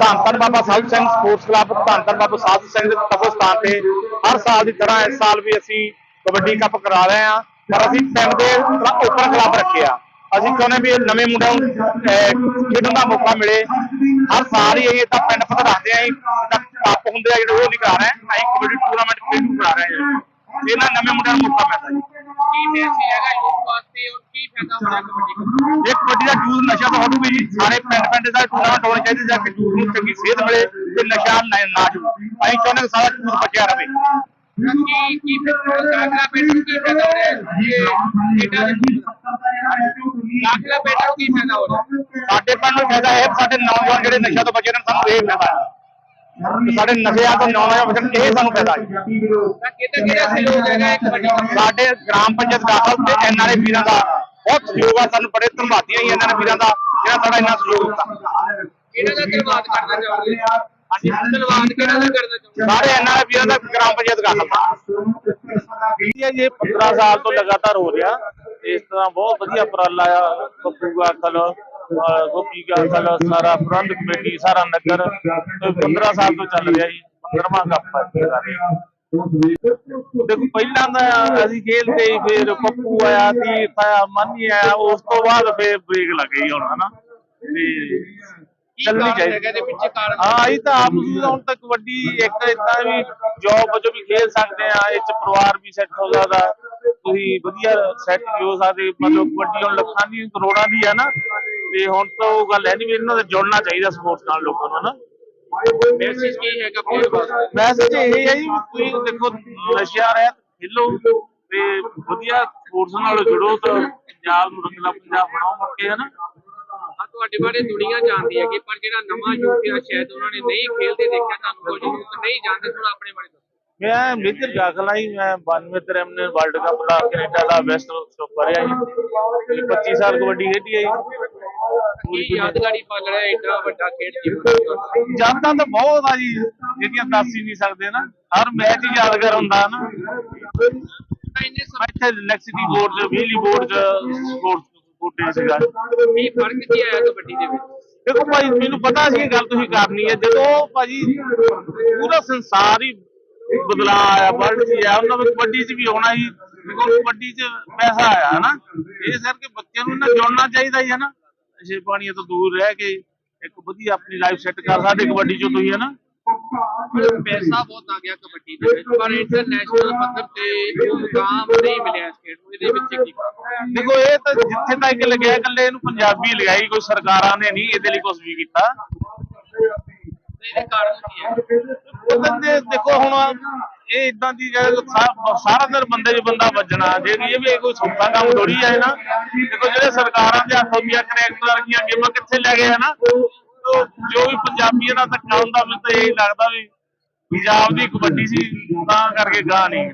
ਧੰਨ ਧੰਨ Baba Sahib Singh sports club ਧੰਨ ਧੰਨ ਬਾਬਾ ਸਾਹਿਬ ਸਿੰਘ ਦੇ ਤਪਸਥਾਨ ਤੇ। ਹਰ ਸਾਲ ਦੀ ਤਰ੍ਹਾਂ ਇਸ ਸਾਲ ਵੀ ਅਸੀਂ ਕਬੱਡੀ ਕੱਪ ਕਰਾ ਰਹੇ ਹਾਂ ਪਰ ਅਸੀਂ ਪਿੰਡ ਦੇ ਓਪਨ ਕਲੱਬ ਰੱਖਿਆ। ਅਸੀਂ ਚਾਹੁੰਦੇ ਵੀ ਇਹ ਨਵੇਂ ਮੁੰਡਿਆਂ ਨੂੰ ਅਹ, ਖੇਡਣ ਦਾ ਮੌਕਾ ਮਿਲੇ। ਹਰ ਸਾਲ ਹੀ ਇਹ ਤਾਂ ਪਿੰਡ ਪਧਰਾਉਂਦੇ ਆਂ ਜਿੱਦਾਂ ਕੱਪ ਹੁੰਦੇ ਆ ਜਿਹੜੇ ਉਹ ਨਹੀਂ ਕਰਾ ਰਹੇ। ਅਸੀਂ ਕਬੱਡੀ ਟੂਰਨਾਮੈਂਟ ਖੇਡੂ ਕਰਾ ਰਹੇ ਹਾਂ। ਇਹਨਾਂ ਨਵੇਂ ਮੁੰਡਿਆਂ ਨੂੰ ਮੌਕਾ ਮਿਲਦਾ ਜੀ। ਕੀ ਮੈਸੇਜ ਹੈਗਾ ਯੂਥ ਵਾਸਤੇ ਔਰ ਕੀ ਫਾਇਦਾ ਹੋਣਾ ਕਬੱਡੀ ਇਹ ਕਬੱਡੀ ਦਾ ਯੂਜ਼ ਨਸ਼ਾ ਤੋਂ ਹਟੂਗੀ ਜੀ, ਸਾਰੇ ਪਿੰਡ ਪਿੰਡ ਦਾ ਟੂਰਨਾਮੈਂਟ ਹੋਣਾ ਚਾਹੀਦਾ ਜਾਂ ਕਿ ਯੂਥ ਨੂੰ ਚੰਗੀ ਸਿਹਤ ਮਿਲੇ ਤੇ ਨਸ਼ਾ ਨਾ ਨਾ ਜੂ। ਅਸੀਂ ਚਾਹੁੰਦੇ ਕਿ ਸਾਰਾ ਯੂਥ ਬਚਿਆ ਰਹੇ। ਕੀ ਕੀ ਕਾਕਲਾ ਪਿੰਡ ਨੂੰ ਕੀ ਫਾਇਦਾ ਹੋ ਰਿਹਾ ਇਹ ਖੇਡਾਂ ਦੇ ਪਿੰਡ ਨੂੰ ਕੀ ਫਾਇਦਾ ਹੋ ਰਿਹਾ ਸਾਡੇ ਪਿੰਡ ਨੂੰ ਫਾਇਦਾ ਇਹ ਹੈ ਸਾਡੇ ਨੌਜਵਾਨ ਜਿਹੜੇ ਨਸ਼ਾ ਤੋਂ ਬਚੇ ਨੇ, ਸਾਨੂੰ ਇਹ ਫਾਇਦਾ। ਹੈ ਤੇ ਸਾਡੇ ਨਸ਼ਿਆਂ ਤੋਂ ਨੌਜਵਾਨ ਬਚਣ ਇਹ ਸਾਨੂੰ ਫਾਇਦਾ ਹੈ। ਤਾਂ ਕਿਤੇ ਕਿਹੜਾ ਸਹਿਯੋਗ ਹੈਗਾ ਇਹ ਕਬੱਡੀ ਦਾ ਸਾਡੇ ਗ੍ਰਾਮ ਪੰਚਾਇਤ ਦਾਖਲ ਤੇ ਐਨਆਰਏ ਵੀਰਾਂ ਦਾ ਬਹੁਤ ਸਹਿਯੋਗ ਆ ਸਾਨੂੰ ਬੜੇ ਧੰਨਵਾਦੀ ਆ ਇਹਨਾਂ ਨੇ ਵੀਰਾਂ ਦਾ ਜਿਹੜਾ ਸਾਡਾ ਇੰਨਾ ਸਹਿਯੋਗ ਦਿੱਤਾ। ਕਿਹੜਾ ਦਾ ਧੰਨਵਾਦ ਕਰਨਾ ਚਾਹੋਗੇ? ਹਾਂਜੀ ਧੰਨਵਾਦ ਕਿਹੜਾ ਦਾ ਕਰਨਾ ਚਾਹੋਗੇ ਸਾਰੇ ਐਨਆਰਏ ਵੀਰਾਂ ਦਾ ਗ੍ਰਾਮ ਪੰਚਾਇਤ ਦਾਖਲ ਇਹ ਜੇ 15 ਸਾਲ ਤੋਂ ਲਗਾਤਾਰ ਹੋ ਰਿਹਾ। ਇਸ ਤਰ੍ਹਾਂ ਬਹੁਤ ਵਧੀਆ ਉਪਰਾਲਾ ਆ ਗੋਪੀ ਗਾਖਲ ਸਾਰਾ ਪ੍ਰਬੰਧ ਕਮੇਟੀ ਸਾਰਾ ਨਗਰ ਤੇ 15 ਸਾਲ ਤੋਂ ਚੱਲ ਰਿਹਾ ਜੀ 15ਵਾਂ ਕੱਪ ਜੀ ਇਹਦਾ। ਦੇਖੋ ਪਹਿਲਾਂ ਤਾਂ ਅਸੀਂ ਖੇਲਦੇ ਸੀ, ਫਿਰ ਪੱਪੂ ਆਇਆ ਤੀਰਥ ਆਇਆ ਮਾਨੀ ਆਇਆ ਉਸ ਤੋਂ ਬਾਅਦ ਫਿਰ ਬ੍ਰੇਕ ਲੱਗ ਗਈ ਹੁਣ ਹਨਾ ਤੇ ਚੱਲਣੀ ਚਾਹੀਦੀ ਇਹਦੇ ਪਿੱਛੇ ਕਾਰਨ ਹਾਂ ਇਹ ਤਾਂ ਆਪ ਨੂੰ ਹੁਣ ਤੱਕ ਵੱਡੀ ਇੱਕ ਇਦਾਂ ਵੀ ਜੌਬ ਵਜੋਂ ਵੀ ਖੇਲ ਸਕਦੇ ਆ ਇਹ ਚ ਪਰਿਵਾਰ ਵੀ ਸੈੱਟ ਹੋ ਸਕਦਾ ਤੁਸੀਂ ਵਧੀਆ ਸੈੱਟ ਹੋ ਸਕਦੇ ਮਤਲਬ ਕਬੱਡੀ ਹੁਣ ਲੱਖਾਂ ਦੀ ਕਰੋੜਾਂ ਦੀ ਹੈ ਨਾ ਤੇ ਹੁਣ ਤਾਂ ਉਹ ਗੱਲ ਹੈ ਨਹੀਂ ਵੀ ਇਹਨਾਂ ਦਾ ਜੁੜਨਾ ਚਾਹੀਦਾ ਸਪੋਰਟਸ ਨਾਲ ਲੋਕਾਂ ਨੂੰ ਨਾ ਮੈਸੇਜ ਕੀ ਹੈਗਾ ਪਲੇਅਰ ਵਾਸਤੇ ਮੈਸੇਜ ਇਹ ਹੈ ਜੀ ਵੀ ਤੁਸੀਂ ਦੇਖੋ ਨਸ਼ਿਆਂ ਰਹਿਤ ਖੇਲੋ ਤੇ ਵਧੀਆ ਸਪੋਰਟਸ ਨਾਲ ਜੁੜੋ ਤਾਂ ਪੰਜਾਬ ਨੂੰ ਰੰਗਲਾ ਪੰਜਾਬ ਬਣਾਓ ਮੁੜ ਕੇ ਹੈ ਨਾ ਆ ਤੁਹਾਡੇ ਬਾਰੇ ਦੁਨੀਆ ਜਾਣਦੀ ਹੈਗੀ ਪਰ ਜਿਹੜਾ ਨਵਾਂ ਯੂਥ ਸ਼ਾਇਦ ਉਹਨਾਂ ਨੇ ਨਹੀਂ ਖੇਲਦੇ ਦੇਖਿਆ ਤੁਹਾਨੂੰ ਕੁਝ ਯੂਥ ਨਹੀਂ ਜਾਣਦੇ ਥੋੜਾ ਆਪਣੇ ਬਾਰੇ ਦੱਸੋ। ਮੈਂ ਮੇਜਰ ਗਾਖਲਾ ਹੀ ਮੈਂ 92 ਤਰਮ ਨੇ ਵਰਲਡ ਕੱਪ ਦਾ ਕੈਨੇਡਾ ਦਾ ਬੈਸਟ ਸਟੋਪਰ ਆ ਜੀ। 25 ਸਾਲ ਕਬੱਡੀ ਖੇਡੀ ਹੈ ਜੀ। ਕੀ ਯਾਦਗਾਰੀ ਪਲ ਰਿਹਾ ਏਡਾ ਵੱਡਾ ਖੇਡ ਜੀਵਨ ਜਾਂਦਾ ਤਾਂ ਬਹੁਤ ਆ ਜੀ ਜਿਹੜੀਆਂ ਦੱਸ ਹੀ ਨਹੀਂ ਸਕਦੇ ਨਾ। ਹਰ ਮੈਚ ਹੀ ਯਾਦਗਾਰ ਹੁੰਦਾ ਨਾ। ਇੰਨੇ ਸਮੇਂ ਇੱਥੇ ਇਲੈਕਟ੍ਰਿਸਿਟੀ ਬੋਰਡ ਚ ਬਿਜਲੀ ਬੋਰਡ ਚ ਸਪੋਰਟਸ ਕੋਟੇ ਸੀਗਾ ਕੀ ਫ਼ਰਕ ਕੀ ਆਇਆ ਕਬੱਡੀ ਦੇ ਵਿੱਚ? ਦੇਖੋ ਭਾਈ ਮੈਨੂੰ ਪਤਾ ਸੀ ਇਹ ਗੱਲ ਤੁਸੀਂ ਕਰਨੀ ਹੈ। ਜਦੋਂ ਭਾਜੀ ਪੂਰਾ ਸੰਸਾਰ ਹੀ ਬਦਲਾ ਆਇਆ ਵਰਲਡ 'ਚ ਆਇਆ। ਉਹਨਾਂ ਵਿੱਚ ਕਬੱਡੀ 'ਚ ਵੀ ਹੋਣਾ ਹੀ ਦੇਖੋ ਕਬੱਡੀ 'ਚ ਪੈਸਾ ਆਇਆ ਨਾ ਇਸ ਕਰਕੇ ਬੱਚਿਆਂ ਨੂੰ ਇਹਨਾਂ ਜੁੜਨਾ ਚਾਹੀਦਾ ਹੀ ਹੈ ਨਾ। ਨਸ਼ੇ ਪਾਣੀਆਂ ਤੋਂ ਦੂਰ ਰਹਿ ਕੇ ਇੱਕ ਵਧੀਆ ਆਪਣੀ ਲਾਈਫ ਸੈੱਟ ਕਰ ਸਕਦੇ ਕਬੱਡੀ 'ਚੋਂ ਤੁਸੀਂ ਹੈ ਨਾ ਪੈਸਾ ਬਹੁਤ ਆ ਗਿਆ ਕਬੱਡੀ ਦੇ ਵਿੱਚ ਪਰ ਇੰਟਰਨੈਸ਼ਨਲ ਪੱਧਰ ਤੇ ਉਹ ਮੁਕਾਮ ਨਹੀਂ ਮਿਲਿਆ ਇਸ ਖੇਡ ਨੂੰ ਇਹਦੇ ਵਿੱਚ ਕੀ? ਦੇਖੋ ਇਹ ਤਾਂ ਜਿੱਥੇ ਤੱਕ ਲੱਗਿਆ ਇਕੱਲੇ ਇਹਨੂੰ ਪੰਜਾਬੀ ਲਗਾਈ ਕੋਈ ਸਰਕਾਰਾਂ ਨੇ ਨਹੀਂ ਇਹਦੇ ਲਈ ਕੁਝ ਵੀ ਕੀਤਾ। ਇਹਦੇ ਕਾਰਨ ਕੀ ਹੈ? ਕਹਿੰਦੇ ਦੇਖੋ ਹੁਣ ਇਹ ਇਦਾਂ ਦੀ ਸਾਰਾ ਦਿਨ ਬੰਦੇ 'ਚ ਬੰਦਾ ਵੱਜਣਾ ਜੇ ਇਹ ਵੀ ਕੋਈ ਸੌਖਾ ਕੰਮ ਥੋੜੀ ਹੈ ਨਾ। ਦੇਖੋ ਜਿਹੜੇ ਸਰਕਾਰਾਂ ਦੇ ਹੱਥੋਂ ਦੀਆਂ ਕਰੈਕਟਰ ਵਰਗੀਆਂ ਗੇਮਾਂ ਕਿੱਥੇ ਲੈ ਗਏ ਉਹ ਜੋ ਵੀ ਪੰਜਾਬੀਆਂ ਦਾ ਧੱਕਾ ਹੁੰਦਾ ਮੈਨੂੰ ਤਾਂ ਇਹ ਲੱਗਦਾ ਵੀ ਪੰਜਾਬ ਦੀ ਕਬੱਡੀ ਸੀ ਤਾਂ ਕਰਕੇ ਗਾਹ ਨਹੀਂ।